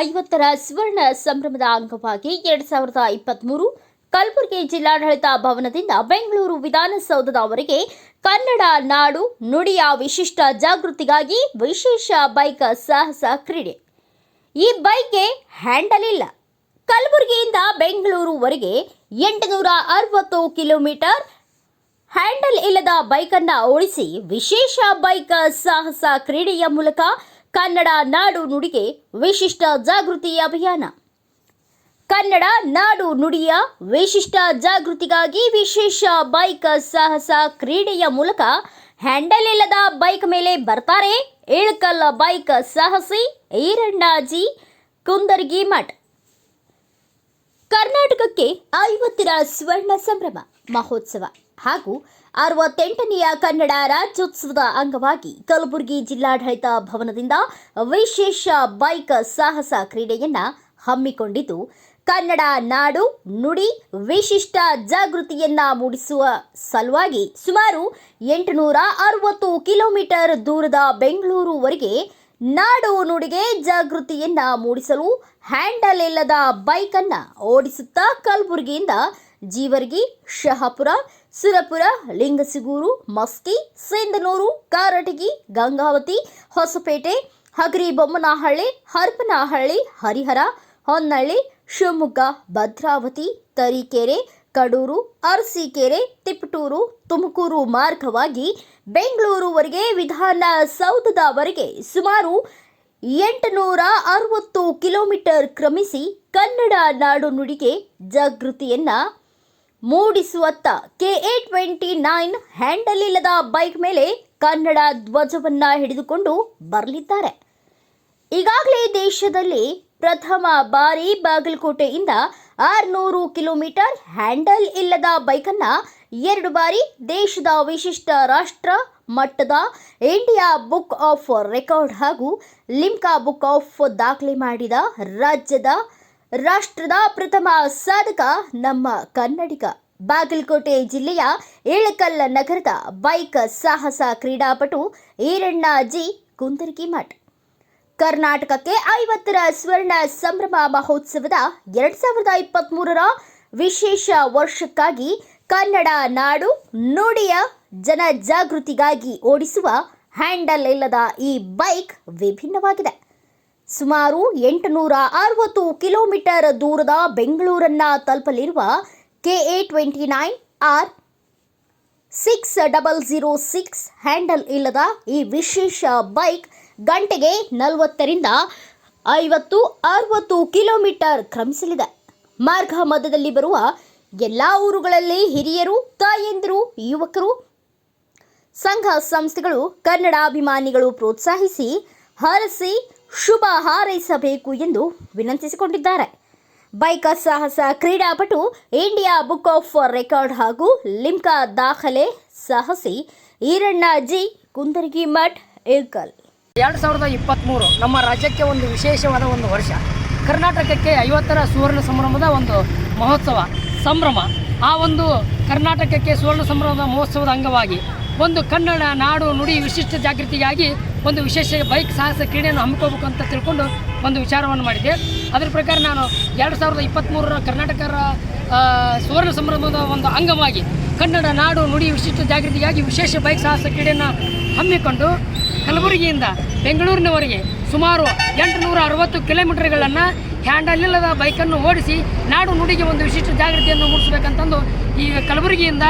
ಐವತ್ತರ ಸುವರ್ಣ ಸಂಭ್ರಮದ ಅಂಗವಾಗಿ ಎರಡ್ ಸಾವಿರದ ಇಪ್ಪತ್ಮೂರು ಕಲಬುರಗಿ ಜಿಲ್ಲಾಡಳಿತ ಭವನದಿಂದ ಬೆಂಗಳೂರು ವಿಧಾನಸೌಧದವರೆಗೆ ಕನ್ನಡ ನಾಡು ನುಡಿಯ ವಿಶಿಷ್ಟ ಜಾಗೃತಿಗಾಗಿ ವಿಶೇಷ ಬೈಕ್ ಸಾಹಸ ಕ್ರೀಡೆ. ಈ ಬೈಕ್ಗೆ ಹ್ಯಾಂಡಲ್ ಇಲ್ಲ. ಕಲಬುರಗಿಯಿಂದ ಬೆಂಗಳೂರುವರೆಗೆ ಎಂಟುನೂರ ಅರವತ್ತು ಕಿಲೋಮೀಟರ್ ಹ್ಯಾಂಡಲ್ ಇಲ್ಲದ ಬೈಕನ್ನು ಓಡಿಸಿ ವಿಶೇಷ ಬೈಕ್ ಸಾಹಸ ಕ್ರೀಡೆಯ ಮೂಲಕ ಕನ್ನಡ ನಾಡು ನುಡಿಗೆ ವಿಶಿಷ್ಟ ಜಾಗೃತಿ ಅಭಿಯಾನ. ಕನ್ನಡ ನಾಡು ನುಡಿಯ ವಿಶಿಷ್ಟ ಜಾಗೃತಿಗಾಗಿ ವಿಶೇಷ ಬೈಕ್ ಸಾಹಸ ಕ್ರೀಡೆಯ ಮೂಲಕ ಹ್ಯಾಂಡಲ್ ಇಲ್ಲದ ಬೈಕ್ ಮೇಲೆ ಬರ್ತಾರೆ ಇಳಕಲ್ ಬೈಕ್ ಸಾಹಸಿ ಈರಣ್ಣಾಜಿ ಕುಂದರ್ಗಿ ಮಠ್. ಕರ್ನಾಟಕಕ್ಕೆ ಐವತ್ತರ ಸ್ವರ್ಣ ಸಂಭ್ರಮ ಮಹೋತ್ಸವ ಹಾಗೂ ಅರವತ್ತೆಂಟನೆಯ ಕನ್ನಡ ರಾಜ್ಯೋತ್ಸವದ ಅಂಗವಾಗಿ ಕಲಬುರಗಿ ಜಿಲ್ಲಾಡಳಿತ ಭವನದಿಂದ ವಿಶೇಷ ಬೈಕ್ ಸಾಹಸ ಕ್ರೀಡೆಯನ್ನ ಹಮ್ಮಿಕೊಂಡಿದ್ದು, ಕನ್ನಡ ನಾಡು, ನುಡಿ, ವಿಶಿಷ್ಟ ಜಾಗೃತಿಯನ್ನ ಮೂಡಿಸುವ ಸಲುವಾಗಿ ಸುಮಾರು ಎಂಟುನೂರ ಅರವತ್ತು ಕಿಲೋಮೀಟರ್ ದೂರದ ಬೆಂಗಳೂರುವರೆಗೆ ನಾಡು ನುಡಿಗೆ ಜಾಗೃತಿಯನ್ನ ಮೂಡಿಸಲು ಹ್ಯಾಂಡಲ್ ಇಲ್ಲದ ಬೈಕನ್ನು ಓಡಿಸುತ್ತಾ ಕಲಬುರಗಿಯಿಂದ ಜೀವರ್ಗಿ, ಶಹಾಪುರ, ಸುರಪುರ, ಲಿಂಗಸಿಗೂರು, ಮಸ್ಕಿ, ಸೇಂದನೂರು, ಕಾರಟಗಿ, ಗಂಗಾವತಿ, ಹೊಸಪೇಟೆ ಹಗರಿ ಬೊಮ್ಮನಹಳ್ಳಿ ಹರಪನಹಳ್ಳಿ, ಹರಿಹರ, ಹೊನ್ನಳ್ಳಿ, ಶಿವಮೊಗ್ಗ, ಭದ್ರಾವತಿ, ತರೀಕೆರೆ, ಕಡೂರು, ಅರಸೀಕೆರೆ, ತಿಪಟೂರು, ತುಮಕೂರು ಮಾರ್ಗವಾಗಿ ಬೆಂಗಳೂರುವರೆಗೆ ವಿಧಾನಸೌಧದವರೆಗೆ ಸುಮಾರು ಎಂಟುನೂರ ಅರವತ್ತು ಕಿಲೋಮೀಟರ್ ಕ್ರಮಿಸಿ ಕನ್ನಡ ನಾಡು ನುಡಿಗೆ ಜಾಗೃತಿಯನ್ನ ಮೂಡಿಸುವತ್ತ ಕೆಎ ಟ್ವೆಂಟಿ ನೈನ್ ಹ್ಯಾಂಡಲ್ ಇಲ್ಲದ ಬೈಕ್ ಮೇಲೆ ಕನ್ನಡ ಧ್ವಜವನ್ನ ಹಿಡಿದುಕೊಂಡು ಬರಲಿದ್ದಾರೆ. ಈಗಾಗಲೇ ದೇಶದಲ್ಲಿ ಪ್ರಥಮ ಬಾರಿ ಬಾಗಲಕೋಟೆಯಿಂದ ಆರುನೂರು ಕಿಲೋಮೀಟರ್ ಹ್ಯಾಂಡಲ್ ಇಲ್ಲದ ಬೈಕನ್ನ ಎರಡು ಬಾರಿ ದೇಶದ ವಿಶಿಷ್ಟ ರಾಷ್ಟ್ರ ಮಟ್ಟದ ಇಂಡಿಯಾ ಬುಕ್ ಆಫ್ ರೆಕಾರ್ಡ್ ಹಾಗೂ ಲಿಮ್ಕಾ ಬುಕ್ ಆಫ್ ದಾಖಲೆ ಮಾಡಿದ ರಾಜ್ಯದ ರಾಷ್ಟ್ರದ ಪ್ರಥಮ ಸಾಧಕ ನಮ್ಮ ಕನ್ನಡಿಗ. ಬಾಗಲಕೋಟೆ ಜಿಲ್ಲೆಯ ಏಳಕಲ್ಲ ನಗರದ ಬೈಕ್ ಸಾಹಸ ಕ್ರೀಡಾಪಟು ಈರಣ್ಣ ಜಿ ಕುಂದರ್ಗಿ ಮಠ. ಕರ್ನಾಟಕಕ್ಕೆ ಐವತ್ತರ ಸ್ವರ್ಣ ಸಂಭ್ರಮ ಮಹೋತ್ಸವದ ಎರಡ್ ಸಾವಿರದ ಇಪ್ಪತ್ತ್ ಮೂರರ ವಿಶೇಷ ವರ್ಷಕ್ಕಾಗಿ ಕನ್ನಡ ನಾಡು ನುಡಿಯ ಜನಜಾಗೃತಿಗಾಗಿ ಓಡಿಸುವ ಹ್ಯಾಂಡಲ್ ಇಲ್ಲದ ಈ ಬೈಕ್ ವಿಭಿನ್ನವಾಗಿದೆ. ಸುಮಾರು ಎಂಟುನೂರ ಅರವತ್ತು ಕಿಲೋಮೀಟರ್ ದೂರದ ಬೆಂಗಳೂರನ್ನ ತಲುಪಲಿರುವ KA twenty nine R six double zero six handle ಇಲ್ಲದ ಈ ವಿಶೇಷ ಬೈಕ್ ಗಂಟೆಗೆ ನಲವತ್ತರಿಂದ ಐವತ್ತು ಅರವತ್ತು ಕಿಲೋಮೀಟರ್ ಕ್ರಮಿಸಲಿದೆ. ಮಾರ್ಗ ಮಧ್ಯದಲ್ಲಿ ಬರುವ ಎಲ್ಲ ಊರುಗಳಲ್ಲಿ ಹಿರಿಯರು, ತಾಯಂದಿರು, ಯುವಕರು, ಸಂಘ ಸಂಸ್ಥೆಗಳು ಕನ್ನಡಾಭಿಮಾನಿಗಳು ಪ್ರೋತ್ಸಾಹಿಸಿ, ಹರಸಿ ಶುಭ ಹಾರೈಸಬೇಕು ಎಂದು ವಿನಂತಿಸಿಕೊಂಡಿದ್ದಾರೆ. ಬೈಕ ಸಾಹಸ ಕ್ರೀಡಾಪಟು ಇಂಡಿಯಾ ಬುಕ್ ಆಫ್ ರೆಕಾರ್ಡ್ ಹಾಗೂ ಲಿಮ್ಕಾ ದಾಖಲೆ ಸಾಹಸಿ ಈರಣ್ಣ ಜಿ, ಕುಂದರ್ಗಿ ಮಠ್ ಏಕಲ್ ಎರಡು ಸಾವಿರದ ಇಪ್ಪತ್ತ್ಮೂರು ನಮ್ಮ ರಾಜ್ಯಕ್ಕೆ ಒಂದು ವಿಶೇಷವಾದ ಒಂದು ವರ್ಷ. ಕರ್ನಾಟಕಕ್ಕೆ ಐವತ್ತರ ಸುವರ್ಣ ಸಂಭ್ರಮದ ಒಂದು ಮಹೋತ್ಸವ, ಸಂಭ್ರಮ. ಆ ಒಂದು ಕರ್ನಾಟಕಕ್ಕೆ ಸುವರ್ಣ ಸಂಭ್ರಮದ ಮಹೋತ್ಸವದ ಅಂಗವಾಗಿ ಒಂದು ಕನ್ನಡ ನಾಡು ನುಡಿ ವಿಶಿಷ್ಟ ಜಾಗೃತಿಗಾಗಿ ಒಂದು ವಿಶೇಷ ಬೈಕ್ ಸಾಹಸ ಕ್ರೀಡೆಯನ್ನು ಹಮ್ಮಿಕೋಬೇಕು ಅಂತ ತಿಳ್ಕೊಂಡು ಒಂದು ವಿಚಾರವನ್ನು ಮಾಡಿದೆ. ಅದರ ಪ್ರಕಾರ ನಾನು ಎರಡು ಸಾವಿರದ ಇಪ್ಪತ್ತ್ಮೂರರ ಕರ್ನಾಟಕರ ಸುವರ್ಣ ಸಂಭ್ರಮದ ಒಂದು ಅಂಗವಾಗಿ ಕನ್ನಡ ನಾಡು ನುಡಿ ವಿಶಿಷ್ಟ ಜಾಗೃತಿಗಾಗಿ ವಿಶೇಷ ಬೈಕ್ ಸಾಹಸ ಕ್ರೀಡೆಯನ್ನು ಹಮ್ಮಿಕೊಂಡು ಕಲಬುರಗಿಯಿಂದ ಬೆಂಗಳೂರಿನವರೆಗೆ ಸುಮಾರು ಎಂಟುನೂರ ಅರವತ್ತು ಕಿಲೋಮೀಟರ್ಗಳನ್ನು ಹ್ಯಾಂಡಲ್ ಇಲ್ಲದ ಬೈಕನ್ನು ಓಡಿಸಿ ನಾಡು ನುಡಿಗೆ ಒಂದು ವಿಶಿಷ್ಟ ಜಾಗೃತಿಯನ್ನು ಮೂಡಿಸಬೇಕಂತಂದು ಈಗ ಕಲಬುರಗಿಯಿಂದ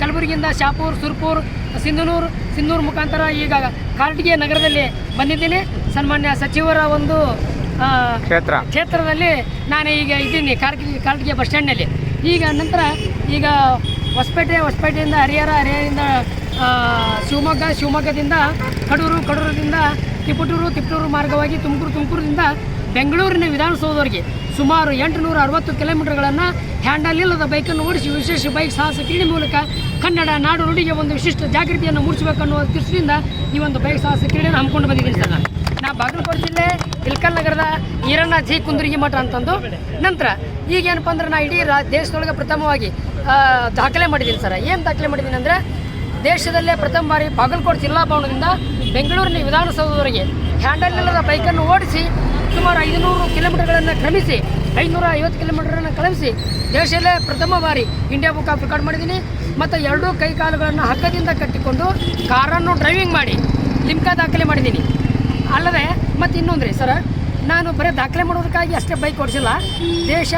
ಕಲಬುರಗಿಯಿಂದ ಶಾಪೂರ್ ಸುರ್ಪೂರ್ ಸಿಂಧನೂರು ಸಿಂಧೂರು ಮುಖಾಂತರ ಈಗ ಕಾರಟಗಿ ನಗರದಲ್ಲಿ ಬಂದಿದ್ದೀನಿ. ಸನ್ಮಾನ್ಯ ಸಚಿವರ ಒಂದು ಕ್ಷೇತ್ರ. ಕ್ಷೇತ್ರದಲ್ಲಿ ನಾನು ಈಗ ಇದ್ದೀನಿ ಕಾರಟಗಿ ಕಾರಟಗಿ ಬಸ್ ಸ್ಟ್ಯಾಂಡ್ನಲ್ಲಿ. ಈಗ ನಂತರ ಈಗ ಹೊಸಪೇಟೆ ಹೊಸಪೇಟೆಯಿಂದ ಹರಿಹರ ಹರಿಹರದಿಂದ ಶಿವಮೊಗ್ಗ ಶಿವಮೊಗ್ಗದಿಂದ ಕಡೂರು ಕಡೂರದಿಂದ ತಿಪ್ಪಟೂರು ತಿಪಟೂರು ಮಾರ್ಗವಾಗಿ ತುಮಕೂರು ತುಮಕೂರಿನಿಂದ ಬೆಂಗಳೂರಿನ ವಿಧಾನಸೌಧವರಿಗೆ ಸುಮಾರು ಎಂಟುನೂರ ಅರವತ್ತು ಕಿಲೋಮೀಟರ್ಗಳನ್ನು ಹ್ಯಾಂಡಲ್ ಇಲ್ಲದ ಬೈಕನ್ನು ಓಡಿಸಿ ವಿಶೇಷ ಬೈಕ್ ಸಾಹಸ ಕ್ರೀಡೆ ಮೂಲಕ ಕನ್ನಡ ನಾಡು ನುಡಿಗೆ ಒಂದು ವಿಶಿಷ್ಟ ಜಾಗೃತಿಯನ್ನು ಮೂಡಿಸಬೇಕನ್ನುವ ದೃಷ್ಟಿಯಿಂದ ಈ ಒಂದು ಬೈಕ್ ಸಾಹಸ ಕ್ರೀಡೆಯನ್ನು ಹಮ್ಮಿಕೊಂಡು ಬಂದಿದ್ದೀನಿ ಸರ್ ನಾನು. ನಾ ಬಾಗಲಕೋಟೆ ಜಿಲ್ಲೆ ಇಲ್ಕಲ್ ನಗರದ ಈರಣ್ಣ ಜಿ ಕುಂದರ್ಗಿ ಮಠ ಅಂತಂದು. ನಂತರ ಈಗ ಏನಪ್ಪ ಅಂದ್ರೆ ನಾ ಇಡೀ ರಾ, ದೇಶದೊಳಗೆ ಪ್ರಥಮವಾಗಿ ದಾಖಲೆ ಮಾಡಿದ್ದೀನಿ ಸರ್. ಏನು ದಾಖಲೆ ಮಾಡಿದ್ದೀನಿ ಅಂದರೆ ದೇಶದಲ್ಲೇ ಪ್ರಥಮ ಬಾರಿ ಬಾಗಲಕೋಟೆ ಜಿಲ್ಲಾ ಭವನದಿಂದ ಬೆಂಗಳೂರಿನ ವಿಧಾನಸೌಧದವರೆಗೆ ಹ್ಯಾಂಡಲ್ ಇಲ್ಲದ ಬೈಕನ್ನು ಓಡಿಸಿ ಸುಮಾರು ಐದುನೂರು ಕಿಲೋಮೀಟರ್ಗಳನ್ನು ಕ್ರಮಿಸಿ ಐನೂರ ಐವತ್ತು ಕಿಲೋಮೀಟರನ್ನು ಕ್ರಮಿಸಿ ದೇಶದಲ್ಲೇ ಪ್ರಥಮ ಬಾರಿ ಇಂಡಿಯಾ ಬುಕ್ ಆಫ್ ರೆಕಾರ್ಡ್ ಮಾಡಿದ್ದೀನಿ. ಮತ್ತು ಎರಡೂ ಕೈ ಕಾಲುಗಳನ್ನು ಹಗ್ಗದಿಂದ ಕಟ್ಟಿಕೊಂಡು ಕಾರನ್ನು ಡ್ರೈವಿಂಗ್ ಮಾಡಿ ಲಿಮ್ಕಾ ದಾಖಲೆ ಮಾಡಿದ್ದೀನಿ. ಅಲ್ಲದೆ ಮತ್ತು ಇನ್ನೊಂದು ರೀ ಸರ್, ನಾನು ಬರೀ ದಾಖಲೆ ಮಾಡೋದಕ್ಕಾಗಿ ಅಷ್ಟೇ ಬೈಕ್ ಓಡಿಸಿಲ್ಲ. ದೇಶ,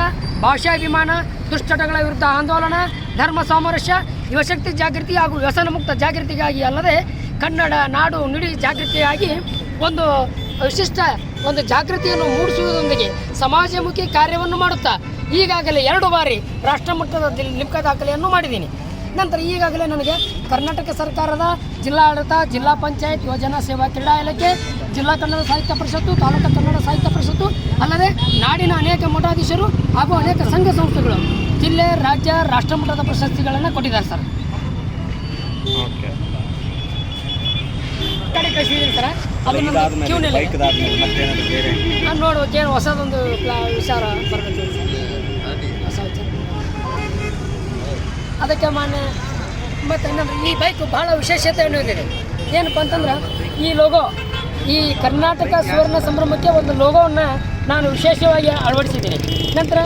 ಭಾಷಾಭಿಮಾನ, ದುಶ್ಚಟಗಳ ವಿರುದ್ಧ ಆಂದೋಲನ, ಧರ್ಮ ಸಾಮರಸ್ಯ, ಯುವಶಕ್ತಿ ಜಾಗೃತಿ ಹಾಗೂ ವ್ಯಸನ ಮುಕ್ತ ಜಾಗೃತಿಗಾಗಿ ಅಲ್ಲದೆ ಕನ್ನಡ, ನಾಡು, ನುಡಿ ಜಾಗೃತಿಯಾಗಿ ಒಂದು ವಿಶಿಷ್ಟ ಒಂದು ಜಾಗೃತಿಯನ್ನು ಮೂಡಿಸುವುದರೊಂದಿಗೆ ಸಮಾಜಮುಖಿ ಕಾರ್ಯವನ್ನು ಮಾಡುತ್ತಾ ಈಗಾಗಲೇ ಎರಡು ಬಾರಿ ರಾಷ್ಟ್ರಮಟ್ಟದ ಲಿಪ್ಕ ದಾಖಲೆಯನ್ನು ಮಾಡಿದ್ದೀನಿ. ನಂತರ ಈಗಾಗಲೇ ನನಗೆ ಕರ್ನಾಟಕ ಸರ್ಕಾರದ ಜಿಲ್ಲಾಡಳಿತ ಜಿಲ್ಲಾ ಪಂಚಾಯತ್ ಯೋಜನಾ ಸೇವಾ ಕ್ರೀಡಾ ಇಲಾಖೆ ಜಿಲ್ಲಾ ಕನ್ನಡ ಸಾಹಿತ್ಯ ಪರಿಷತ್ತು ತಾಲೂಕು ಕನ್ನಡ ಸಾಹಿತ್ಯ ಪರಿಷತ್ತು ಅಲ್ಲದೆ ನಾಡಿನ ಅನೇಕ ಮಠಾಧೀಶರು ಹಾಗೂ ಅನೇಕ ಸಂಘ ಸಂಸ್ಥೆಗಳು ಜಿಲ್ಲೆ ರಾಜ್ಯ ರಾಷ್ಟ್ರಮಟ್ಟದ ಪ್ರಶಸ್ತಿಗಳನ್ನು ಕೊಟ್ಟಿದ್ದಾರೆ ಸರ್. ಓಕೆ ಕಡೆ ಕಳಿಸಿದ್ದೀನಿ ಸರ್. ಅದು ನೋಡ್ಬೇಕು ಏನು ಹೊಸದೊಂದು ವಿಚಾರ ಬರಬೇಕು. ಹೊಸ ವಿಚಾರ. ಅದಕ್ಕೆ ಮಾನ್ಯ ಮತ್ತು ಇನ್ನೊಂದು ಈ ಬೈಕ್ ಭಾಳ ವಿಶೇಷತೆಯನ್ನು ಹೊಂದಿದೆ. ಏನಪ್ಪ ಅಂತಂದ್ರೆ ಈ ಲೋಗೋ ಈ ಕರ್ನಾಟಕ ಸುವರ್ಣ ಸಂಭ್ರಮಕ್ಕೆ ಒಂದು ಲೋಗೋವನ್ನು ನಾನು ವಿಶೇಷವಾಗಿ ಅಳವಡಿಸಿದ್ದೀನಿ. ನಂತರ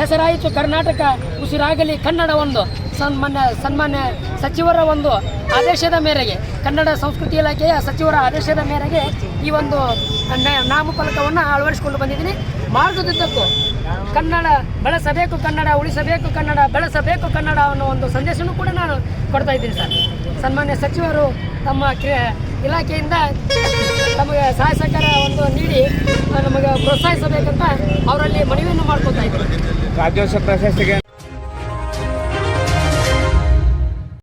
ಹೆಸರಾಯಿತು ಕರ್ನಾಟಕ ಉಸಿರಾಗಲಿ. ಕನ್ನಡ ಒಂದು ಸನ್ಮಾನ್ಯ ಸನ್ಮಾನ್ಯ ಸಚಿವರ ಒಂದು ಆದೇಶದ ಮೇರೆಗೆ, ಕನ್ನಡ ಸಂಸ್ಕೃತಿ ಇಲಾಖೆಯ ಸಚಿವರ ಆದೇಶದ ಮೇರೆಗೆ ಈ ಒಂದು ನಾಮಫಲಕವನ್ನು ಅಳವಡಿಸಿಕೊಂಡು ಬಂದಿದ್ದೀನಿ. ಮಾರ್ಗದುದ್ದಕ್ಕೂ ಕನ್ನಡ ಬೆಳೆಸಬೇಕು, ಕನ್ನಡ ಉಳಿಸಬೇಕು, ಕನ್ನಡ ಬೆಳೆಸಬೇಕು, ಕನ್ನಡ ಅನ್ನೋ ಒಂದು ಸಂದೇಶನೂ ಕೂಡ ನಾನು ಕೊಡ್ತಾ ಇದ್ದೀನಿ ಸರ್. ಸನ್ಮಾನ್ಯ ಸಚಿವರು ತಮ್ಮ ಇಲಾಖೆಯಿಂದ ನಮಗೆ ಸಹಾಯ ಸಹಕಾರ ಒಂದು ನೀಡಿ, ನಮಗೆ ಪ್ರೋತ್ಸಾಹಿಸಬೇಕಂತ ಅವರಲ್ಲಿ ಮನವಿಯನ್ನು ಮಾಡ್ಕೊತಾ ಇದ್ದೀನಿ. ರಾಜ್ಯೋತ್ಸವ ಪ್ರಶಸ್ತಿಗೆ